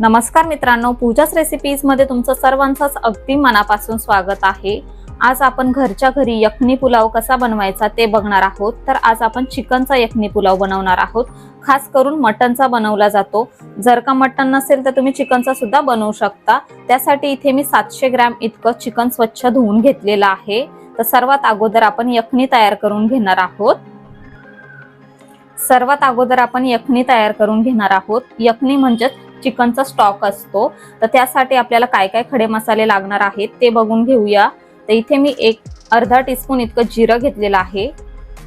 नमस्कार मित्रांनो पूजाच रेसिपीजमध्ये तुमचं सर्वांचंच अगदी मनापासून स्वागत आहे. आज आपण घरच्या घरी यखनी पुलाव कसा बनवायचा ते बघणार आहोत. तर आज आपण चिकनचा यखनी पुलाव बनवणार आहोत. खास करून मटनचा बनवला जातो. जर का मटन नसेल तर तुम्ही चिकनचा सुद्धा बनवू शकता. त्यासाठी इथे मी सातशे ग्रॅम इतकं चिकन स्वच्छ धुवून घेतलेलं आहे. तर सर्वात अगोदर आपण यखनी तयार करून घेणार आहोत. सर्वात अगोदर आपण यखनी तयार करून घेणार आहोत. यखनी म्हणजेच चिकनचा स्टॉक असतो. तर त्यासाठी आपल्याला काय काय खडे मसाले लागणार आहेत ते बघून घेऊया. तर इथे मी एक अर्धा टीस्पून इतकं जिरं घेतलेलं आहे.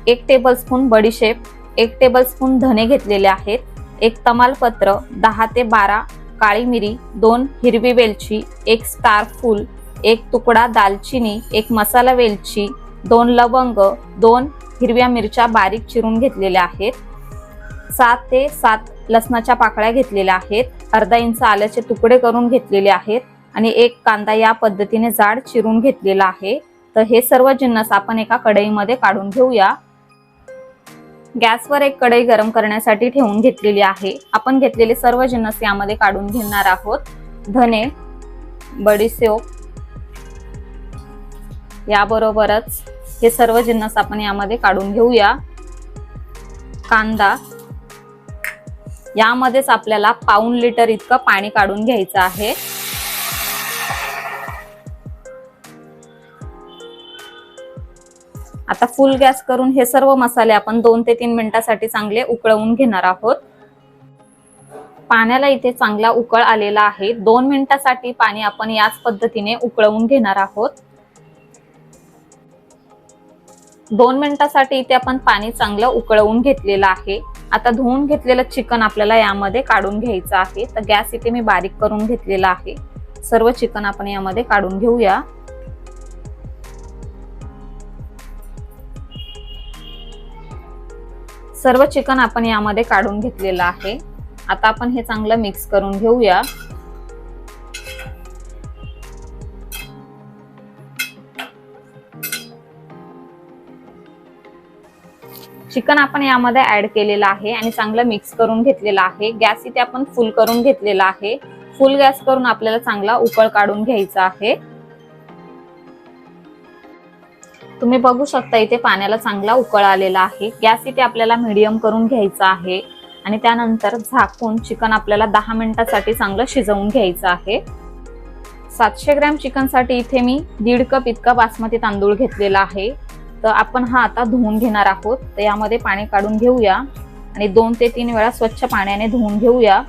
एक टेबलस्पून बडीशेप एक टेबलस्पून धने घेतलेले आहेत. एक तमालपत्र दहा ते बारा काळी मिरी दोन हिरवी वेलची एक स्टार फूल एक तुकडा दालचिनी एक मसाला वेलची दोन लवंग दोन हिरव्या मिरच्या बारीक चिरून घेतलेल्या आहेत. सात ते सात लसणाच्या पाकळ्या घेतलेल्या आहेत. अर्धा इंच आल्याचे तुकडे करून घेतलेले आहेत आणि एक कांदा या पद्धतीने जाड चिरून घेतलेला आहे. तर हे सर्व जिन्नस आपण एका कढईमध्ये काढून घेऊया. गॅसवर एक कढई गरम करण्यासाठी ठेवून घेतलेली आहे. आपण घेतलेले सर्व जिन्नस यामध्ये काढून घेणार आहोत. धने बडीसेव याबरोबरच हे सर्व जिन्नस आपण यामध्ये काढून घेऊया. कांदा यामध्येच आपल्याला पाऊन लिटर इतकं पाणी काढून घ्यायचं आहे. आता फुल गॅस करून हे सर्व मसाले आपण दोन ते तीन मिनिटासाठी चांगले उकळवून घेणार आहोत. पाण्याला इथे चांगला उकळ आलेला आहे. दोन मिनिटासाठी पाणी आपण याच पद्धतीने उकळवून घेणार आहोत. दोन मिनिटासाठी इथे आपण पाणी चांगलं उकळवून घेतलेलं आहे. आता धुवून घेतलेलं चिकन आपल्याला यामध्ये काढून घ्यायचं आहे. तर गॅस इथे मी बारीक करून घेतलेला आहे. सर्व चिकन आपण यामध्ये काढून घेऊया. सर्व चिकन आपण यामध्ये काढून घेतलेलं आहे. आता आपण हे चांगलं मिक्स करून घेऊया. चिकन आपण यामध्ये ऍड केलेलं आहे आणि चांगलं मिक्स करून घेतलेलं आहे. गॅस इथे आपण फुल करून घेतलेला आहे. फुल गॅस करून आपल्याला चांगला उकळ काढून घ्यायचा आहे. तुम्ही बघू शकता इथे पाण्याला चांगला उकळ आलेला आहे. गॅस इथे आपल्याला मिडियम करून घ्यायचा आहे. आणि त्यानंतर झाकून चिकन आपल्याला दहा मिनिटासाठी चांगलं शिजवून घ्यायचं आहे. सातशे ग्रॅम चिकनसाठी इथे मी दीड कप इतका बासमती तांदूळ घेतलेला आहे. तर आपण हा आता धुवून घेणार आहोत. तर यामध्ये पाणी काढून घेऊया. आणि दोन ते तीन वेळा स्वच्छ पाण्याने धुवून घेऊया.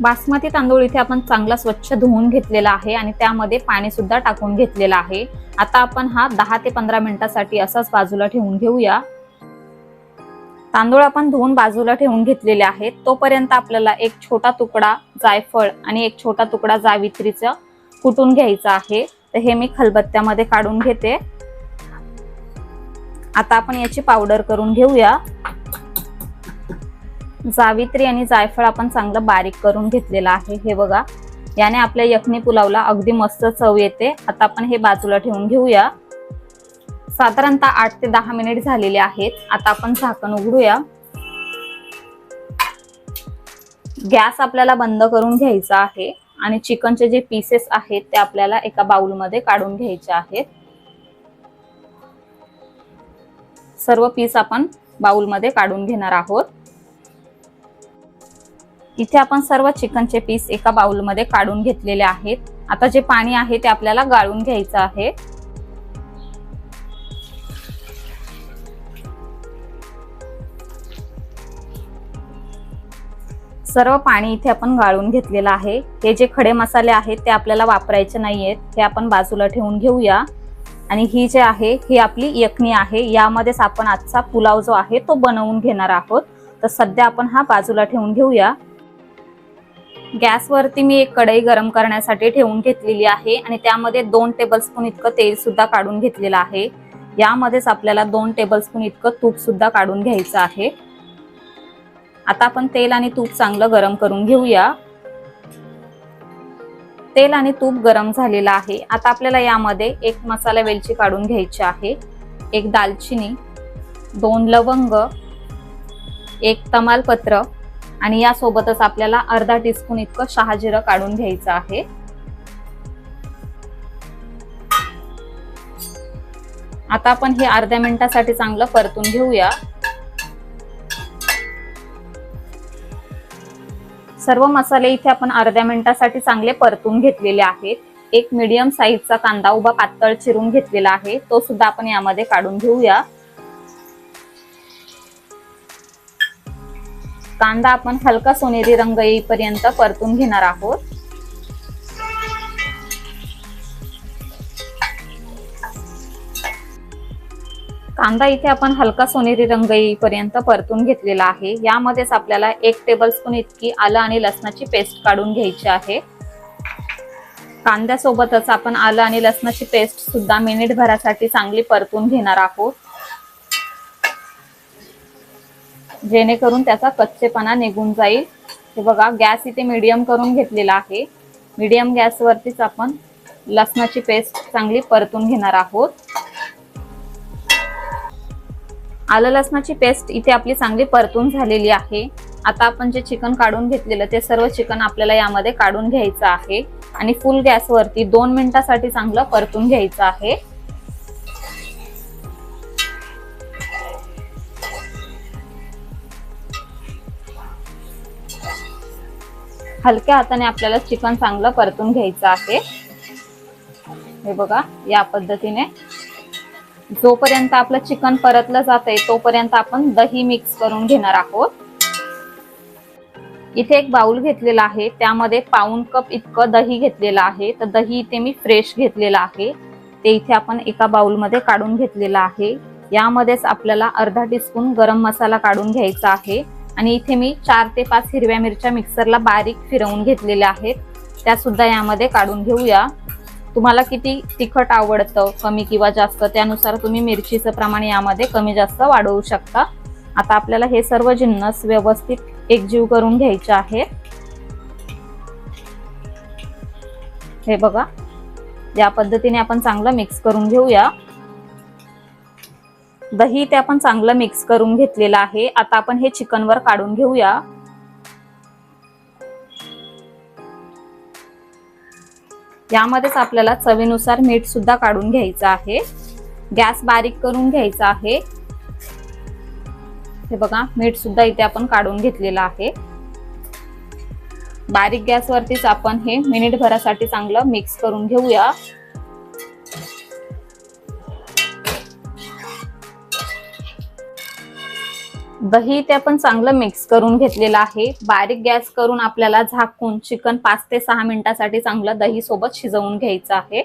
बासमती तांदूळ इथे आपण चांगला स्वच्छ धुवून घेतलेला आहे आणि त्यामध्ये पाणी सुद्धा टाकून घेतलेलं आहे. आता आपण हा दहा ते पंधरा मिनिटासाठी असाच बाजूला ठेवून घेऊया. तांदूळ आपण धुवून बाजूला ठेवून घेतलेले आहेत. तोपर्यंत आपल्याला एक छोटा तुकडा जायफळ आणि एक छोटा तुकडा जावित्रीचा कुटून घ्यायचा आहे. तर हे मी खलबत्त्यामध्ये काढून घेते. आता आपण याची पावडर करून घेऊया. जावित्री आणि जायफळ आपण चांगलं बारीक करून घेतलेलं आहे. हे बघा याने आपल्या यखनी पुलावला अगदी मस्त चव येते. आता आपण हे बाजूला ठेवून घेऊया. साधारणतः आठ ते दहा मिनिट झालेले आहेत. आता आपण झाकण उघडूया. गॅस आपल्याला बंद करून घ्यायचा आहे. आणि चिकनचे जे पीसेस आहेत ते आपल्याला एका बाउलमध्ये काढून घ्यायचे आहेत. सर्व पीस आपण बाउलमध्ये काढून घेणार आहोत. इथे आपण सर्व चिकनचे पीस एका बाउलमध्ये काढून घेतलेले आहेत. आता जे पाणी आहे ते आपल्याला गाळून घ्यायचं आहे. सर्व पाणी इथे आपण गाळून घेतलेलं आहे. हे जे खडे मसाले आहेत ते आपल्याला वापरायचे नाहीयेत. हे आपण बाजूला ठेवून घेऊया. आणि ही जे आहे ही आपली यखनी आहे. यामध्येच आपण आजचा पुलाव जो आहे तो बनवून घेणार आहोत. तर सध्या आपण हा बाजूला ठेवून घेऊया. गॅसवरती मी एक कढई गरम करण्यासाठी ठेवून घेतलेली आहे. आणि त्यामध्ये दोन टेबलस्पून इतकं तेल सुद्धा काढून घेतलेलं आहे. यामध्येच आपल्याला दोन टेबलस्पून इतकं तूप सुद्धा काढून घ्यायचं आहे. आता आपण तेल आणि तूप चांगलं गरम करून घेऊया. तेल आणि तूप गरम झालेलं आहे. आता आपल्याला यामध्ये एक मसाला वेलची काढून घ्यायची आहे. एक दालचिनी दोन लवंग एक तमालपत्र आणि यासोबतच आपल्याला अर्धा टीस्पून इतकं शहाजिरं काढून घ्यायचं आहे. आता आपण हे अर्ध्या मिनिटासाठी चांगलं परतून घेऊया. सर्व मसाले इथे आपण अर्ध्या मिनिटासाठी चांगले परतून घेतलेले आहेत. एक मीडियम साईजचा कांदा उभा पातळ चिरून घेतलेला आहे. तो सुद्धा आपण यामध्ये काढून घेऊया. कांदा आपण हलका सोनेरी रंग येईपर्यंत परतून घेणार आहोत. कांदा इथे आपण हलका सोनेरी रंग येईपर्यंत परतून घेतलेला आहे. यामध्येच आपल्याला एक टेबलस्पून इतकी आलं आणि लसणाची पेस्ट काढून घ्यायची आहे. कांद्यासोबतच आपण आलं आणि लसणाची पेस्ट सुद्धा मिनिट भरासाठी चांगली परतून घेणार आहोत. जेणेकरून त्याचा कच्चेपणा निघून जाईल. हे बघा गॅस इथे मीडियम करून घेतलेला आहे. मीडियम गॅसवरतीच आपण लसणाची पेस्ट चांगली परतून घेणार आहोत. आलं लसणाची पेस्ट इथे आपली चांगली परतून झालेली आहे. आता आपण जे चिकन काढून घेतलेलं ते सर्व चिकन आपल्याला यामध्ये काढून घ्यायचं आहे. आणि फुल गॅसवरती दोन मिनिटासाठी चांगलं परतून घ्यायचं आहे. हलक्या हाताने आपल्याला चिकन चांगलं परतून घ्यायचं आहे. हे बघा या पद्धतीने जोपर्यंत आपलं चिकन परतलं जात आहे तोपर्यंत आपण दही मिक्स करून घेणार आहोत. इथे एक बाउल घेतलेला आहे त्यामध्ये पाऊन कप इतकं दही घेतलेलं आहे. तर दही इथे मी फ्रेश घेतलेलं आहे. ते इथे आपण एका बाउलमध्ये काढून घेतलेलं आहे. यामध्येच आपल्याला अर्धा टीस्पून गरम मसाला काढून घ्यायचा आहे. आणि इथे मी चार ते पाच हिरव्या मिरच्या मिक्सरला बारीक फिरवून घेतलेल्या आहेत. त्या सुद्धा यामध्ये काढून घेऊया. तुम्हाला किती तिखट आवडतं कमी किंवा जास्त त्यानुसार तुम्ही मिरचीचं प्रमाण यामध्ये कमी जास्त वाढवू शकता. आता आपल्याला हे सर्व जिन्नस व्यवस्थित एकजीव करून घ्यायचे आहे. हे बघा या पद्धतीने आपण चांगलं मिक्स करून घेऊया. दही ते आपण चांगलं मिक्स करून घेतलेलं आहे. आता आपण हे चिकनवर काढून घेऊया. यामध्येच आपल्याला चवीनुसार मीठ सुद्धा काढून घ्यायचं आहे. गॅस बारीक करून घ्यायचा आहे. हे बघा मीठ सुद्धा इथे आपण काढून घेतलेलं आहे. बारीक गॅसवरतीच आपण हे मिनिट भरासाठी चांगलं मिक्स करून घेऊया. दही ते आपण चांगलं मिक्स करून घेतलेलं आहे. बारीक गॅस करून आपल्याला झाकून चिकन पाच ते सहा मिनिटासाठी चांगलं दही सोबत शिजवून घ्यायचं आहे.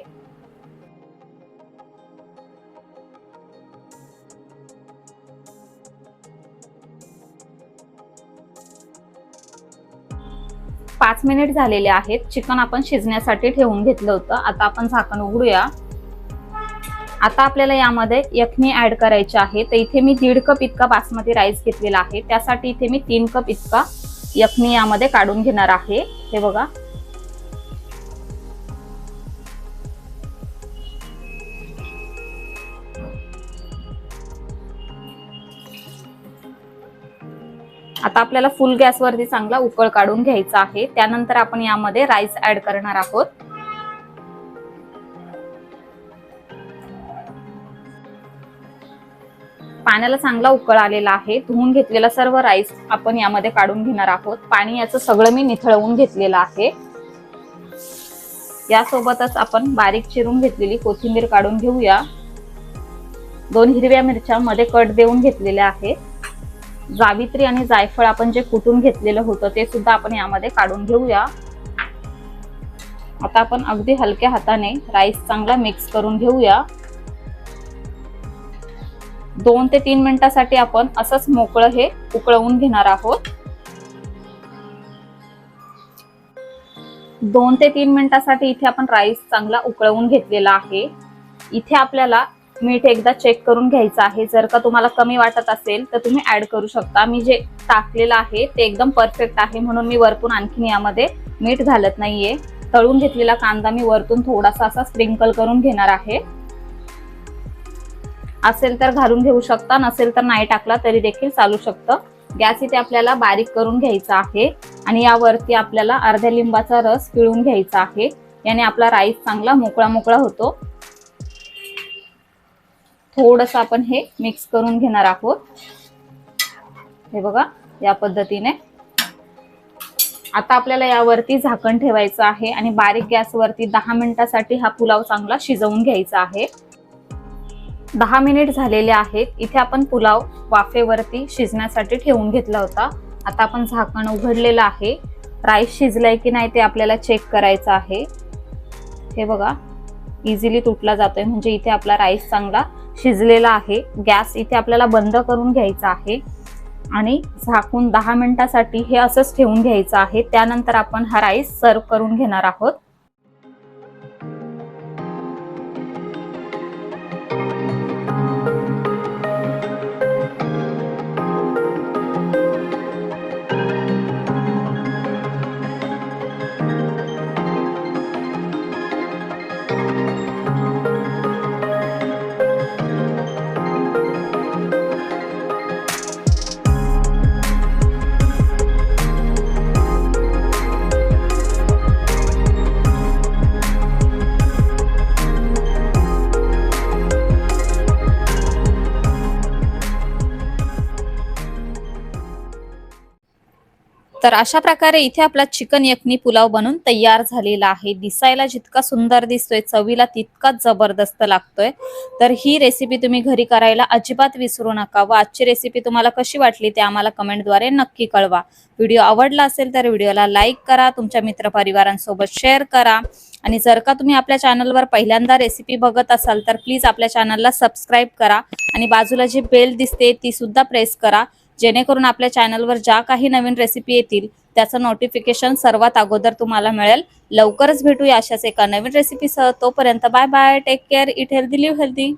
पाच मिनिट झालेले आहेत. चिकन आपण शिजण्यासाठी ठेवून घेतलं होतं. आता आपण झाकण उघडूया. आता आपल्याला यामध्ये यखनी ऍड करायची आहे. तर इथे मी दीड कप इतका बासमती राईस घेतलेला आहे. त्यासाठी इथे मी तीन कप इतका यखनी यामध्ये काढून घेणार आहे. हे बघा. आता आपल्याला फुल गॅसवरती चांगला उकळ काढून घ्यायचा आहे. त्यानंतर आपण यामध्ये राईस ऍड करणार आहोत. पाण्याला चांगला उकळ आलेला आहे. धुवून घेतलेला सर्व राईस आपण यामध्ये काढून घेणार आहोत. पाणी याचं सगळं मी निथळवून घेतलेलं आहे. यासोबतच आपण बारीक चिरून घेतलेली कोथिंबीर काढून घेऊया. दोन हिरव्या मिरच्या मध्ये कट देऊन घेतलेल्या आहे. जावित्री आणि जायफळ आपण जे कुटून घेतलेलं होतं ते सुद्धा आपण यामध्ये काढून घेऊया. आता आपण अगदी हलक्या हाताने राईस चांगला मिक्स करून घेऊया. दोन ते तीन मिनिटासाठी आपण असंच मोकळं हे उकळवून घेणार आहोत. दोन ते तीन मिनिटासाठी इथे आपण राईस चांगला उकळवून घेतलेला आहे. इथे आपल्याला मीठ एकदा चेक करून घ्यायचं आहे. जर का तुम्हाला कमी वाटत असेल तर तुम्ही ऍड करू शकता. मी जे टाकलेलं आहे ते एकदम परफेक्ट आहे. म्हणून मी वरतून आणखीन यामध्ये मीठ घालत नाहीये. तळून घेतलेला कांदा मी वरतून थोडासा असा स्प्रिंकल करून घेणार आहे. असेल तर घालून घेऊ शकता नसेल तर नाही टाकला तरी देखील चालू शकतं. गॅस इथे आपल्याला बारीक करून घ्यायचा आहे आणि यावरती आपल्याला अर्ध्या लिंबाचा रस पिळून घ्यायचा आहे. याने आपला राईस चांगला मोकळा मोकळा होतो. थोडस आपण हे मिक्स करून घेणार आहोत. हे बघा या पद्धतीने. आता आपल्याला यावरती झाकण ठेवायचं आहे आणि बारीक गॅसवरती दहा मिनिटासाठी हा पुलाव चांगला शिजवून घ्यायचा आहे. दहा मिनिट झालेले आहेत. इथे आपण पुलाव वाफेवरती शिजण्यासाठी ठेवून घेतला होता. आता आपण झाकण उघडलेलं आहे. राईस शिजलाय की नाही ते आपल्याला चेक करायचं आहे. हे बघा इझिली तुटला जातोय. म्हणजे इथे आपला राईस चांगला शिजलेला आहे. गॅस इथे आपल्याला बंद करून घ्यायचा आहे. आणि झाकून दहा मिनिटासाठी हे असंच ठेवून घ्यायचं आहे. त्यानंतर आपण हा राईस सर्व करून घेणार आहोत. तर अशा प्रकारे इथे आपला चिकन यखनी पुलाव बनून तयार झालेला आहे. दिसायला जितका सुंदर दिसतोय चवीला तितकाच जबरदस्त लागतोय. तर ही रेसिपी तुम्ही घरी करायला अजिबात विसरू नका व आजची रेसिपी तुम्हाला कशी वाटली ते आम्हाला कमेंटद्वारे नक्की कळवा. व्हिडिओ आवडला असेल तर व्हिडिओला लाईक करा तुमच्या मित्रपरिवारांसोबत शेअर करा. आणि जर का तुम्ही आपल्या चॅनलवर पहिल्यांदा रेसिपी बघत असाल तर प्लीज आपल्या चॅनलला सबस्क्राईब करा. आणि बाजूला जी बेल दिसते ती सुद्धा प्रेस करा. जेणेकरून आपल्या चॅनलवर ज्या काही नवीन रेसिपी येतील त्याचं नोटिफिकेशन सर्वात अगोदर तुम्हाला मिळेल. लवकरच भेटूया अशाच एका नवीन रेसिपीसह तोपर्यंत bye bye take care eat healthy live healthy